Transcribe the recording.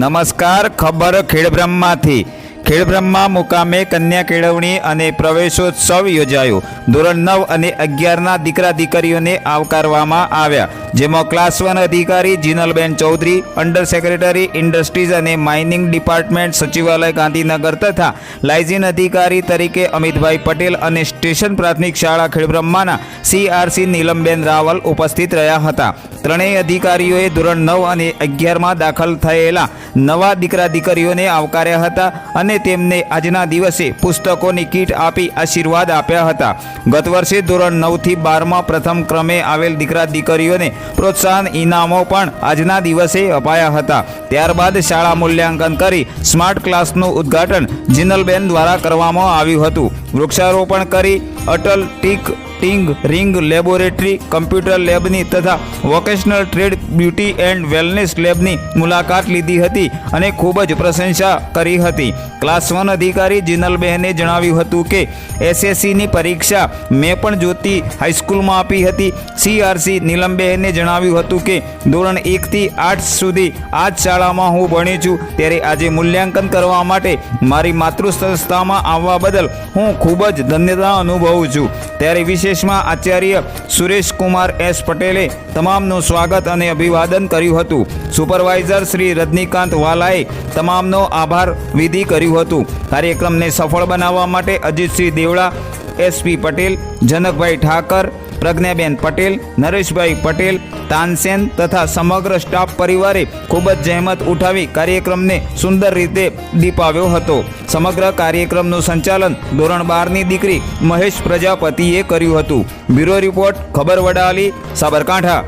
નમસ્કાર ખબર ખેડબ્રહ્માથી. ખેડબ્રહ્મા મુકામે કન્યા કેળવણી અને પ્રવેશોત્સવ યોજાયો. ધોરણ નવ અને અગિયારના દીકરા દીકરીઓને આવકારવામાં આવ્યા, જેમાં ક્લાસ વન અધિકારી જીનલબેન ચૌધરી, અંડર સેક્રેટરી ઇન્ડસ્ટ્રીઝ અને માઇનિંગ ડિપાર્ટમેન્ટ સચિવાલય ગાંધીનગર તથા લાઇઝિન અધિકારી તરીકે અમિતભાઈ પટેલ અને સ્ટેશન પ્રાથમિક શાળા ખેડબ્રહ્માના સીઆરસી નીલમબેન રાવલ ઉપસ્થિત રહ્યા હતા. ત્રણેય અધિકારીઓએ ધોરણ નવ અને અગિયારમાં દાખલ થયેલા નવા દીકરા દીકરીઓને આવકાર્યા હતા અને તેમને આજના દિવસે પુસ્તકોની કીટ આપી આશીર્વાદ આપ્યા હતા. ગત વર્ષે ધોરણ નવથી બારમાં પ્રથમ ક્રમે આવેલ દીકરા દીકરીઓને પ્રોત્સાહન ઇનામો પણ આજના દિવસે અપાયા હતા. ત્યારબાદ શાળા મૂલ્યાંકન કરી સ્માર્ટ ક્લાસનું ઉદ્ઘાટન જિનલબેન દ્વારા કરવામાં આવ્યું હતું. વૃક્ષારોપણ કરી Atal tinkering laboratory, computer લેબની તથા vocational trade, beauty and wellness લેબની મુલાકાત લીધી હતી અને ખૂબ જ પ્રશંસા કરી હતી. ક્લાસ વન અધિકારી જિનલબહેને જણાવ્યું હતું કે, એસએસસીની પરીક્ષા મેં પણ જ્યોતિ હાઈસ્કૂલમાં આપી હતી. સીઆરસી નીલમબહેને જણાવ્યું હતું કે, ધોરણ એકથી આઠ સુધી આ જ શાળામાં હું ભણી છું. ત્યારે આજે મૂલ્યાંકન કરવા માટે મારી માતૃ સંસ્થામાં આવવા બદલ હું ખૂબ જ ધન્યતા અનુભવું છું. ત્યારે વિશેષમાં આચાર્ય સુરેશ કુમાર એસ પટેલે તમામનું સ્વાગત અને અભિવાદન કર્યું હતું. સુપરવાઇઝર શ્રી રજનીકાંત વાલાએ તમામનો આભાર વિધિ કર્યું હતું. કાર્યક્રમને સફળ બનાવવા માટે અજીતસિંહ દેવડા એસપી પટેલ, જનકભાઈ ઠાકર, પ્રજ્ઞાબેન પટેલ, નરેશભાઈ પટેલ, તાનસેન તથા સમગ્ર સ્ટાફ પરિવારે ખૂબ જ જહેમત ઉઠાવી કાર્યક્રમને સુંદર રીતે દીપાવ્યો હતો. સમગ્ર કાર્યક્રમનું સંચાલન ધોરણ બારની દીકરી મહેશ પ્રજાપતિએ કર્યું હતું. બ્યુરો રિપોર્ટ ખબર વડાલી સાબરકાંઠા.